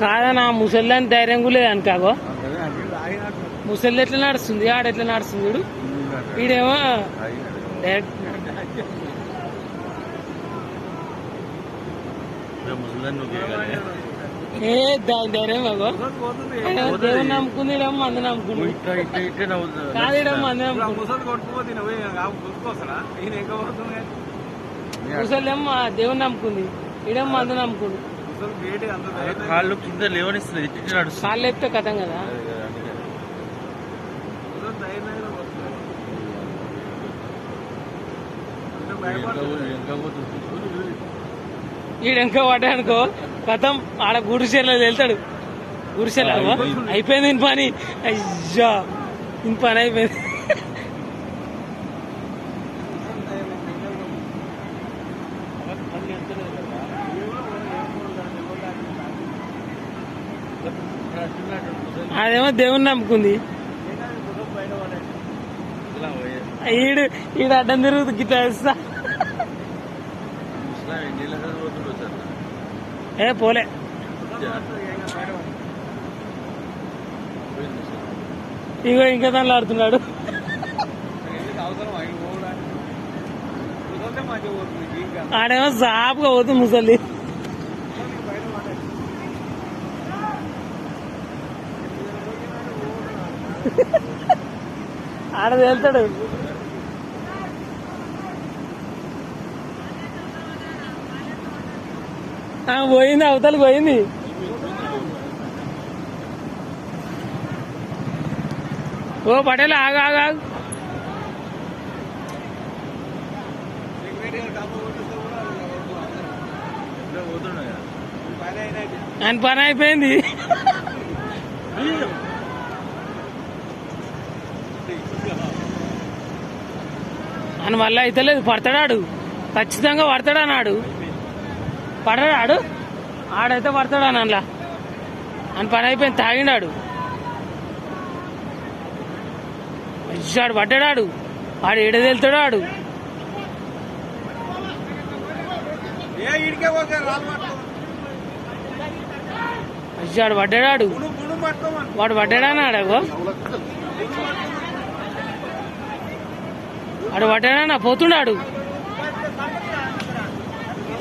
కాదన్నా ముసలిదాని ధైర్యం కూడా లేదు అనుకాగో అదే అంటే ఆగినట్టు ముసలి ఎట్లా నడుస్తుంది? ఆడ ఎట్లా నడుస్తుంది చూడు? వీడేమో డైరెక్ట్ ఏ దాని ధైర్యం దేవుని నమ్ముకుంది మంది నమ్ముకుంది. ఇట్లా కాదు మంది నమ్ముకుంది. దేవుని నమ్ముకుంది. ఇడేమో మంది నమ్ముకుంది. కాళ్ళు కింద. లేవనిస్తుంది కాళ్ళు ఎత్తే కథం కదా. భయపడుతుంది ఈడెంక పడ్డానుకో కథం ఆడ గుడిసెలో వెళ్తాడు గుడిసెలో అయిపోయింది. ఇన్ పని. అయ్యా ఇన్ పని అయిపోయింది. అదేమో దేవుని నమ్ముకుంది. ఈడు ఈడు అడ్డం తిరుగుతుంది గిట్లా ఏ పోలే. ఇగో ఇంకా దానిలో ఆడుతున్నాడు ఆడేమో సాపుగా పోతుంది ముసలి. ఆడ వెళ్తాడు పోయింది అవతలకు పోయింది. ఓ పటేల్ ఆగు ఆగు ఆగు. ఆయన పని అయిపోయింది. అని మళ్ళీ అయితే లేదు పడతాడాడు. ఖచ్చితంగా పడతాడు పడతాడన్నాడు. పడడాడు ఆడైతే పడతాడు అని అందులో అని పని అయిపోయింది తాగిండాడు. అయ్యాడు పడ్డాడు ఆడు ఏడ వెళ్తాడు ఆడు అయ్యాడు పడ్డాడు వాడు పడ్డాడా అన్నాడు వాడు పడ్డాడా పోతున్నాడు